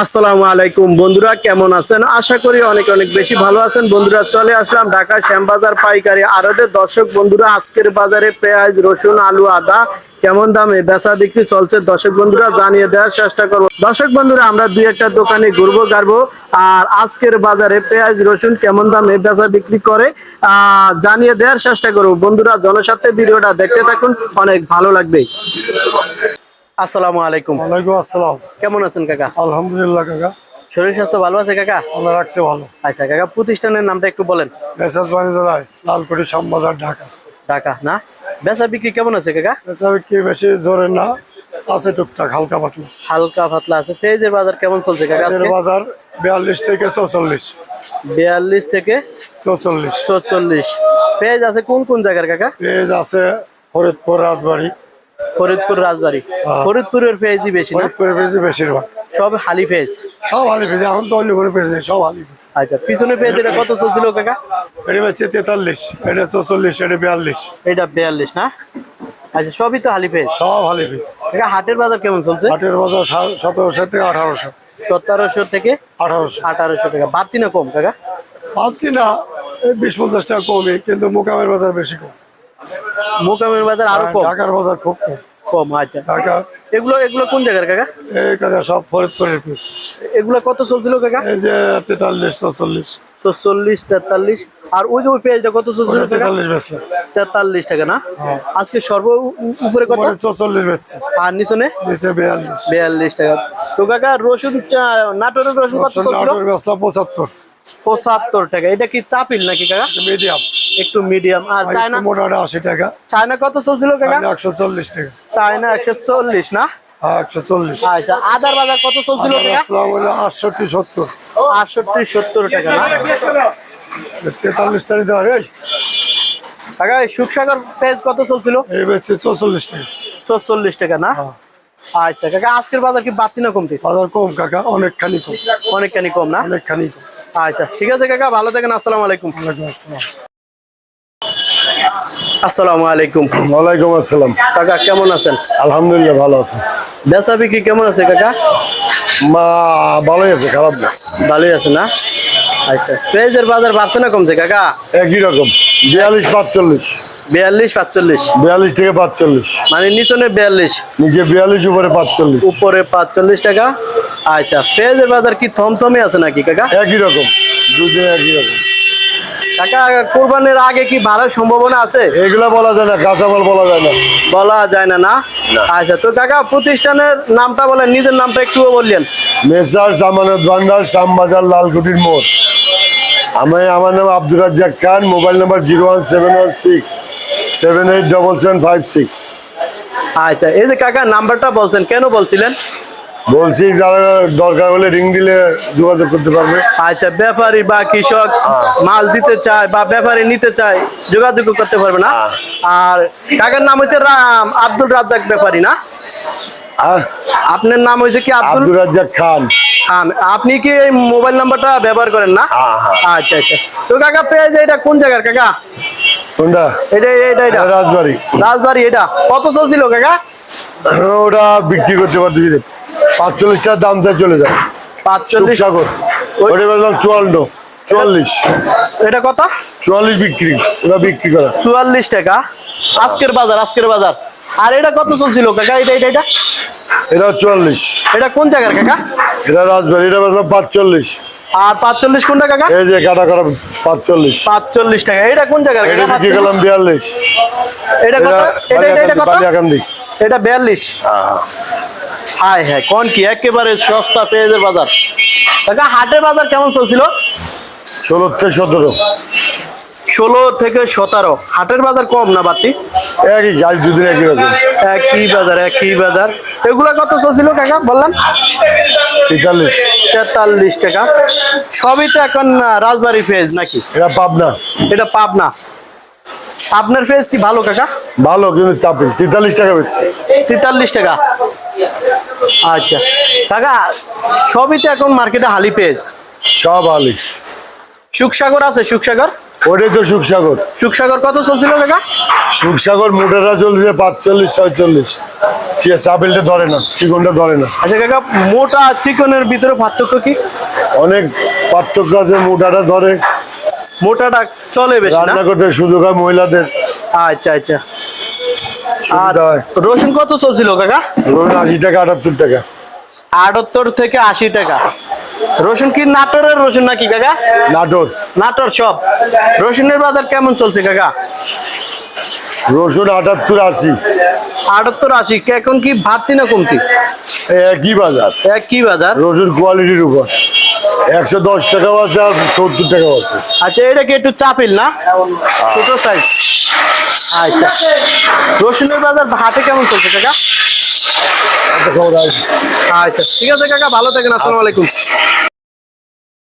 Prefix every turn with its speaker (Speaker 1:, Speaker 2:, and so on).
Speaker 1: আসসালামু আলাইকুম। বন্ধুরা, কেমন আছেন? আশা করি অনেক অনেক বেশি ভালো আছেন। বন্ধুরা, চলে আসলাম ঢাকা শ্যামবাজার পাইকারি আড়তের দর্শক, বন্ধুরা, আজকের বাজারে পেঁয়াজ, রসুন, আলু, আদা কেমন দামে বেচা বিক্রি চলছে? দর্শক, বন্ধুরা, জানিয়ে দেওয়ার চেষ্টা করব। দর্শক, বন্ধুরা, আমরা দুই একটা দোকানে ঘুরবো গাড়বো আর আজকের বাজারে পেঁয়াজ, রসুন কেমন দামে বেচা বিক্রি করে জানিয়ে দেওয়ার চেষ্টা করব। বন্ধুরা, জনস্বার্থে ভিডিওটা দেখতে থাকুন। অনেক ভালো লাগবে। আসসালামু আলাইকুম।
Speaker 2: ওয়ালাইকুম আসসালাম।
Speaker 1: কেমন আছেন কাকা?
Speaker 2: আলহামদুলিল্লাহ কাকা।
Speaker 1: শরীর স্বাস্থ্য ভালো আছে কাকা?
Speaker 2: আল্লাহ রাখছে ভালো।
Speaker 1: আচ্ছা কাকা প্রতিষ্ঠানের নামটা একটু বলেন।
Speaker 2: মেসাজ বাণিজ্যালয় লালকুটি শ্যামবাজার ঢাকা।
Speaker 1: ঢাকা না? বেচা বিক্রি কেমন আছে কাকা?
Speaker 2: বেচা বিক্রি বেশি জোরে না আছে টুকটাক হালকা পাতলা।
Speaker 1: হালকা পাতলা আছে। পেঁয়াজের বাজার কেমন চলছে কাকা আজকে?
Speaker 2: বাজার বিয়াল্লিশ থেকে চৌচল্লিশ।
Speaker 1: বিয়াল্লিশ থেকে
Speaker 2: চৌচল্লিশ।
Speaker 1: চল্লিশ পেঁয়াজ আছে কোন কোন জায়গার কাকা?
Speaker 2: পেঁয়াজ আছে ফরিদপুর রাজবাড়ি।
Speaker 1: ফরিদপুর রাজবাড়ি।
Speaker 2: হ্যাঁ।
Speaker 1: ফরিদপুরের পেঁয়াজই বেশি না?
Speaker 2: ফরিদপুরের পেঁয়াজি বেশিরভাগ
Speaker 1: সব হালি পেঁয়াজ
Speaker 2: সব হালি পেঁয়াজি এখন তো অন্য কোনো পেঁয়াজ নেই সব হালি পেঁয়াজ
Speaker 1: আচ্ছা পিছনে পেঁয়াজ এটা কত চলছিল কাকা?
Speaker 2: এটা হচ্ছে তেতাল্লিশ এটা চৌচল্লিশ এটা বিয়াল্লিশ।
Speaker 1: এটা বিয়াল্লিশ না? আচ্ছা সবই তো হালি পেঁয়াজ
Speaker 2: সব হালি পেঁয়াজ
Speaker 1: কাকা হাটের বাজার কেমন চলছে?
Speaker 2: হাটের বাজার সতেরোশো থেকে আঠারোশো।
Speaker 1: সতেরোশো থেকে
Speaker 2: আঠারোশো।
Speaker 1: আঠারোশো টাকা। বাড়তি না কম কাকা?
Speaker 2: পাচ্ছি না বিশ পঞ্চাশ টাকা কমই কিন্তু মোকামের বাজার বেশি কম।
Speaker 1: মোকামের বাজার আরও কম?
Speaker 2: ঢাকার বাজার খুব কম।
Speaker 1: কম আচ্ছা। এগুলো এগুলো কোন জায়গার কাকা?
Speaker 2: এই কাজে সব ফরিদপুরের পিস।
Speaker 1: এগুলো কত চলছিল কাকা?
Speaker 2: এই যে তেতাল্লিশ
Speaker 1: চল্লিশ তেতাল্লিশ। আর ওই যে ওই পেঁয়াজটা কত চলছিল
Speaker 2: তেতাল্লিশ বেচলাম।
Speaker 1: তেতাল্লিশ টাকা না?
Speaker 2: হ্যাঁ।
Speaker 1: আজকে সর্ব উপরে কত?
Speaker 2: বেচছে।
Speaker 1: আর নিচনে?
Speaker 2: নিচে বিয়াল্লিশ।
Speaker 1: বিয়াল্লিশ টাকা। তো কাকা রসুন নাটোরের রসুন কত চলছিল?
Speaker 2: বেচলাম পঁচাত্তর।
Speaker 1: পঁচাত্তর টাকা। এটা কি চাপিল নাকি কাকা?
Speaker 2: মিডিয়াম
Speaker 1: একটু মিডিয়াম আর চায়না
Speaker 2: মোটামুটি আশি টাকা।
Speaker 1: চায়না কত চলছিল কাকা?
Speaker 2: একশো চল্লিশ টাকা।
Speaker 1: চায়না একশো চল্লিশ না?
Speaker 2: হ্যাঁ
Speaker 1: আচ্ছা আদার বাজার কত চলছিল কাকা?
Speaker 2: বেচলাম হলো আটষট্টি সত্তর।
Speaker 1: আটষট্টি সত্তর টাকা
Speaker 2: তেতাল্লিশ তারিখ দেওয়া এই।
Speaker 1: কাকা এই সুখসাগর কত চলছিল?
Speaker 2: এই বেচছে চৌচল্লিশ টাকা।
Speaker 1: টাকা না?
Speaker 2: হ্যাঁ।
Speaker 1: আচ্ছা কাকা আজকের বাজার কি বাড়তি না কমতি?
Speaker 2: বাজার কম কাকা অনেকখানি কম।
Speaker 1: অনেকখানি কম না?
Speaker 2: অনেকখানি কম।
Speaker 1: আচ্ছা ঠিক আছে কাকা ভালো থাকেন আসসালামু আলাইকুম।
Speaker 2: ওয়ালাইকুম আসসালাম।
Speaker 1: আসসালামু আলাইকুম।
Speaker 2: ওয়ালাইকুম আসসালাম।
Speaker 1: কাকা কেমন আছেন?
Speaker 2: আলহামদুলিল্লাহ ভালো আছে।
Speaker 1: বেচা বিক্রি কেমন আছে কাকা?
Speaker 2: মা ভালোই আছে খারাপ না।
Speaker 1: ভালোই আছে না? আচ্ছা পেঁয়াজের বাজার বাড়ছে না কমছে কাকা?
Speaker 2: একই রকম বিয়াল্লিশ পাঁচচল্লিশ।
Speaker 1: বিয়াল্লিশ পাঁচচল্লিশ?
Speaker 2: বিয়াল্লিশ থেকে পাঁচচল্লিশ।
Speaker 1: মানে নিচনে বিয়াল্লিশ।
Speaker 2: নিচে বিয়াল্লিশ উপরে পাঁচচল্লিশ।
Speaker 1: উপরে পাঁচচল্লিশ টাকা? আচ্ছা পেঁয়াজের বাজার কি থমথমে আছে নাকি কাকা?
Speaker 2: একই রকম দুদিন একই রকম।
Speaker 1: কাকা কোরবানির আগে কি বাড়ার সম্ভাবনা আছে?
Speaker 2: এগুলা বলা যায় না কাঁচামাল বলা যায় না।
Speaker 1: বলা যায় না না? আচ্ছা তো কাকা প্রতিষ্ঠানের নামটা বলেন নিজের নামটা একটুও বললেন।
Speaker 2: মেসার সামানত ভান্ডার শ্যামবাজার লালকুটির মোড়। আমি আমার নাম Abdur Razzak Khan mobile number zero one seven one six seven eight double seven five six.
Speaker 1: আচ্ছা এই যে কাকা নাম্বারটা বলছেন কেন বলছিলেন?
Speaker 2: বলছি যারা দরকার হলে রিং দিলে যোগাযোগ করতে পারবে।
Speaker 1: আচ্ছা ব্যাপারী বা কৃষক মাল দিতে চায় বা ব্যাপারী নিতে চায় যোগাযোগ করতে পারবে না? আর কাকার নাম হচ্ছে রাম আব্দুল রাজ্জাক ব্যাপারী না?
Speaker 2: হ্যাঁ।
Speaker 1: আপনার নাম হয়েছে কি আব্দুল?
Speaker 2: রাজ্জাক খান।
Speaker 1: খান। আপনি কি এই মোবাইল নাম্বারটা ব্যবহার করেন না?
Speaker 2: হ্যাঁ, হ্যাঁ।
Speaker 1: আচ্ছা আচ্ছা। তো কাকা পেয়েছে এটা কোন জায়গার কাকা?
Speaker 2: কোনটা?
Speaker 1: এটা এটা এটা
Speaker 2: রাজবাড়ি।
Speaker 1: রাজবাড়ি এটা কত চলছিল কাকা?
Speaker 2: ওটা বিক্রি করতে পারতেছি পাঁচচল্লিশটার দামটা চলে যায়
Speaker 1: পাঁচচল্লিশ?
Speaker 2: সাগর ওটা বললাম চুয়ান্ন চুয়াল্লিশ।
Speaker 1: এটা কত?
Speaker 2: চুয়াল্লিশ বিক্রি ওরা বিক্রি করা।
Speaker 1: চুয়াল্লিশ টাকা। আজকের বাজার আজকের বাজার। আর এটা কত চলছিল কাকা? এটা এটা এটা?
Speaker 2: এটা চুয়াল্লিশ।
Speaker 1: এটা কোন জায়গার কাকা?
Speaker 2: এটা রাজবাড়ি এটা বললাম পাঁচচল্লিশ।
Speaker 1: আর পাঁচচল্লিশ কোনটা কাকা?
Speaker 2: এই যে কাটা করা পাঁচচল্লিশ।
Speaker 1: পাঁচচল্লিশ টাকা। এটা কোন জায়গার
Speaker 2: এটা বিক্রি করলাম বিয়াল্লিশ।
Speaker 1: এটা কত? এটা এটা এটা কত? এটা বিয়াল্লিশ। হায় হ্যাঁ কোন কি? একেবারে সস্তা পেঁয়াজের বাজার। কাকা হাটের বাজার কেমন চলছিল?
Speaker 2: ষোলো থেকে সতেরো।
Speaker 1: ষোলো থেকে সতেরো। হাটের বাজার কম না বাতি
Speaker 2: একই গাছ দুদিন একই রকম
Speaker 1: একই বাজার একই বাজার। এগুলা কত চলছিল কাকা বললেন?
Speaker 2: তেতাল্লিশ।
Speaker 1: তেতাল্লিশ টাকা। সবই তো এখন রাজবাড়ি ফেজ নাকি?
Speaker 2: এটা পাবনা।
Speaker 1: এটা পাবনা। আপনার ফেজ কি ভালো কাকা?
Speaker 2: ভালো কিন্তু তেতাল্লিশ টাকা বেচছে।
Speaker 1: তেতাল্লিশ টাকা। আচ্ছা। কাকা সবই তো এখন মার্কেটে হালি পেজ।
Speaker 2: সব আলি
Speaker 1: সুখসাগর আছে সুখসাগর?
Speaker 2: ওটাই তো সুখসাগর।
Speaker 1: সুখসাগর কত চলছিল কাকা?
Speaker 2: সুখসাগর মোটাটা চলছে পাঁচচল্লিশ ছয়চল্লিশ। চাপেলটা ধরে না চিকনটা ধরে না।
Speaker 1: আচ্ছা কাকা মোটা চিকনের ভিতরে পার্থক্য কি?
Speaker 2: অনেক পার্থক্য আছে মোটাটা ধরে।
Speaker 1: মোটাটা চলে বেশি
Speaker 2: রান্না করতে সুযোগ হয় মহিলাদের।
Speaker 1: আচ্ছা আচ্ছা। আর রসুন কত চলছিল কাকা?
Speaker 2: রসুন আশি টাকা আটাত্তর টাকা।
Speaker 1: আটাত্তর থেকে আশি টাকা। রসুন কি নাটোরের রসুন নাকি কাকা?
Speaker 2: নাটোর।
Speaker 1: নাটোর সব। রসুনের বাজার কেমন চলছে কাকা?
Speaker 2: রসুন আটাত্তর আশি।
Speaker 1: আটাত্তর আশি। এখন কি বাড়তি না কমতি?
Speaker 2: একই বাজার।
Speaker 1: একই বাজার।
Speaker 2: রসুন কোয়ালিটির উপর। একশো দশ টাকাও আছে আর সত্তর টাকাও আছে।
Speaker 1: আচ্ছা এটা কি একটু চাপিল না? ছোট সাইজ আচ্ছা। রসুনের বাজার হাটে কেমন চলছে কাকা? আচ্ছা ঠিক আছে কাকা ভালো থাকেন আসসালামু আলাইকুম।